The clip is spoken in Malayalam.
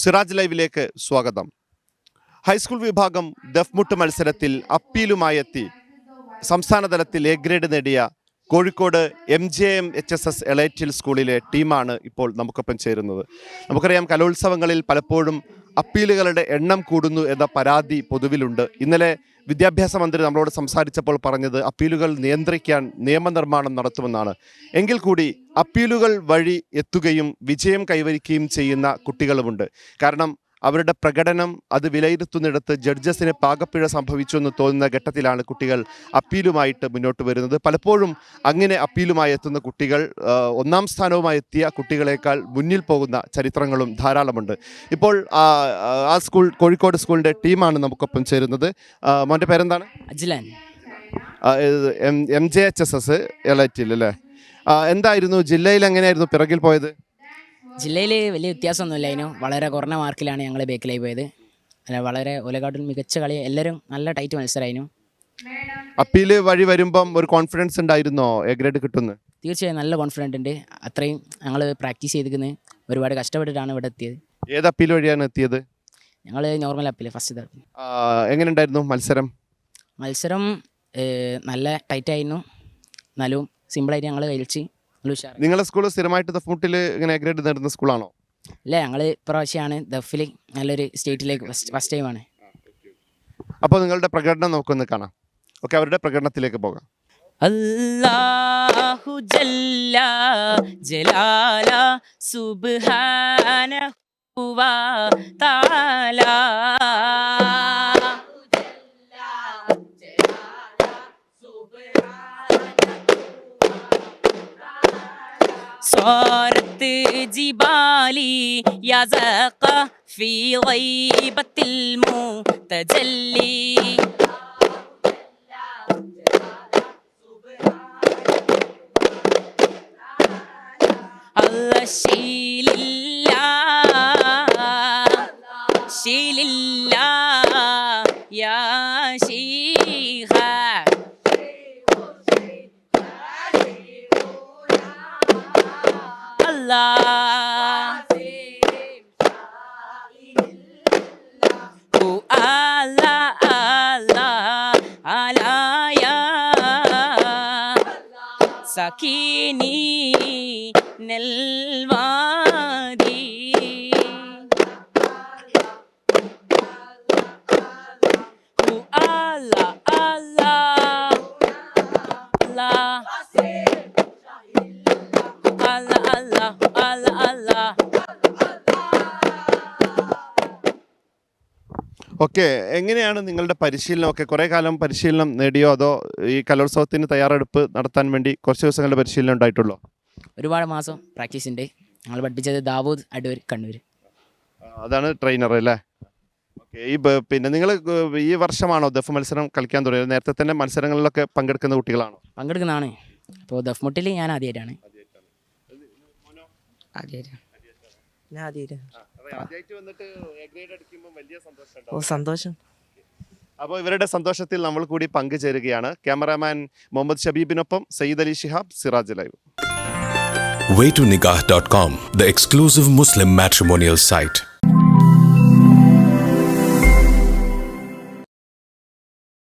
സിറാജ് ലൈവിലേക്ക് സ്വാഗതം. ഹൈസ്കൂൾ വിഭാഗം ദഫ്മുട്ട് മത്സരത്തിൽ അപ്പീലുമായി എത്തി സംസ്ഥാന തലത്തിൽ എ ഗ്രേഡ് നേടിയ Kozhikode M J M H S S Elettil സ്കൂളിലെ ടീമാണ് ഇപ്പോൾ നമുക്കൊപ്പം ചേരുന്നത്. നമുക്കറിയാം കലോത്സവങ്ങളിൽ പലപ്പോഴും അപ്പീലുകളുടെ എണ്ണം കൂടുന്നു എന്ന പരാതി പൊതുവിലുണ്ട്. ഇന്നലെ വിദ്യാഭ്യാസ മന്ത്രി നമ്മളോട് സംസാരിച്ചപ്പോൾ പറഞ്ഞത് അപ്പീലുകൾ നിയന്ത്രിക്കാൻ നിയമനിർമ്മാണം നടത്തുമെന്നാണ്. എങ്കിൽ കൂടി അപ്പീലുകൾ വഴി എത്തുകയും വിജയം കൈവരിക്കുകയും ചെയ്യുന്ന കുട്ടികളുമുണ്ട്. കാരണം അവരുടെ പ്രകടനം അത് വിലയിരുത്തുന്നിടത്ത് ജഡ്ജസിന് പാകപ്പിഴ സംഭവിച്ചു എന്ന് തോന്നുന്ന ഘട്ടത്തിലാണ് കുട്ടികൾ അപ്പീലുമായിട്ട് മുന്നോട്ട് വരുന്നത്. പലപ്പോഴും അങ്ങനെ അപ്പീലുമായി എത്തുന്ന കുട്ടികൾ ഒന്നാം സ്ഥാനവുമായി എത്തിയ കുട്ടികളെക്കാൾ മുന്നിൽ പോകുന്ന ചരിത്രങ്ങളും ധാരാളമുണ്ട്. ഇപ്പോൾ ആ, സ്കൂൾ കോഴിക്കോട് സ്കൂളിന്റെ ടീമാണ് നമുക്കൊപ്പം ചേരുന്നത്. മോന്റെ പേരെന്താണ്? Ajlan. M M J H S S Elettil അല്ലേ? എന്തായിരുന്നു ജില്ലയിൽ എങ്ങനെയായിരുന്നു പിറകിൽ പോയത്? ജില്ലയിൽ വലിയ വ്യത്യാസമൊന്നുമില്ല. അതിന് വളരെ കുറഞ്ഞ മാർക്കിലാണ് ഞങ്ങൾ ബേക്കിലായി പോയത്. അല്ല വളരെ ഒലകാട്ടിൽ മികച്ച കളി എല്ലാവരും നല്ല ടൈറ്റ് മത്സരമായിരുന്നു. അപ്പീൽ വഴി വരുമ്പം ഒരു കോൺഫിഡൻസ് ഉണ്ടായിരുന്നോ? എ ഗ്രേഡ് കിട്ടുന്നു? തീർച്ചയായും നല്ല കോൺഫിഡന്റ് ഉണ്ട്. അത്രയും ഞങ്ങൾ പ്രാക്ടീസ് ചെയ്തിരിക്കുന്നത് ഒരുപാട് കഷ്ടപ്പെട്ടിട്ടാണ് ഇവിടെ എത്തിയത്. ഏത് അപ്പീൽ വഴിയാണ് എത്തിയത്? ഞങ്ങൾ നോർമൽ അപ്പീൽ ഫസ്റ്റ് എങ്ങനെ എങ്ങനെയുണ്ടായിരുന്നു മത്സരം? മത്സരം നല്ല ടൈറ്റായിരുന്നു. എന്നാലും സിമ്പിളായിട്ട് ഞങ്ങൾ കഴിച്ച് നല്ല ഉഷാർ നിങ്ങളെ സ്കൂൾ സ്ഥിരമായിട്ട് ദഫ്മുട്ടിൽ ഇങ്ങനെ ഗ്രേഡ് നേടുന്ന സ്കൂളാണോ അല്ല ഞങ്ങൾ ഇപ്രാവശ്യമാണ് ദഫിൽ നല്ലൊരു സ്റ്റേറ്റിലേക്ക് ഫസ്റ്റ് ഫസ്റ്റ് ടൈമാണ് അപ്പോൾ നിങ്ങളുടെ പ്രകടനം നമുക്കൊന്ന് കാണാം. ഓക്കെ അവരുടെ പ്രകടനത്തിലേക്ക് പോകാം. അല്ലാഹു ജല്ല ജലാല സുബ്ഹാനഹു വ صارت جبالي يا زاقة في غيبة المتجلي. الله الشيء la alaya. Sakini nelvadi Hu Allah Allah Allah. Okay എങ്ങനെയാണ് നിങ്ങളുടെ പരിശീലനം? ഒക്കെ കുറേ കാലം പരിശീലനം നേടിയോ? അതോ ഈ കലോത്സവത്തിന് തയ്യാറെടുപ്പ് നടത്താൻ വേണ്ടി കുറച്ച് ദിവസങ്ങളുടെ പരിശീലനം ഉണ്ടായിട്ടുള്ളൂ? ഒരുപാട് മാസം പ്രാക്ടീസ് ഉണ്ട് ഞങ്ങൾ പഠിപ്പിച്ചത് ദാവൂദ് അടൂർ കണ്ണൂർ. അതാണ് ട്രെയിനർ അല്ലേ? ഓക്കെ ഈ പിന്നെ നിങ്ങൾ ഈ വർഷമാണോ ദഫ് മത്സരം കളിക്കാൻ തുടങ്ങിയത്? നേരത്തെ തന്നെ മത്സരങ്ങളിലൊക്കെ പങ്കെടുക്കുന്ന കുട്ടികളാണോ? പങ്കെടുക്കുന്നതാണ്. അപ്പോൾ ദഫ് മുട്ടിൽ ഞാൻ ആദ്യമായിട്ടാണ് ആദ്യമായിട്ട് ഞാൻ ആദ്യമായിട്ട് ഓ സന്തോഷം. അപ്പോൾ ഇവരുടെ സന്തോഷത്തിൽ നമ്മൾ കൂടി പങ്കുചേരുകയാണ്. Cameraman Muhammad ഷബീബിനൊപ്പം Sayyid Ali Shihab Siraj live. Waytonikah.com, the exclusive Muslim matrimonial site.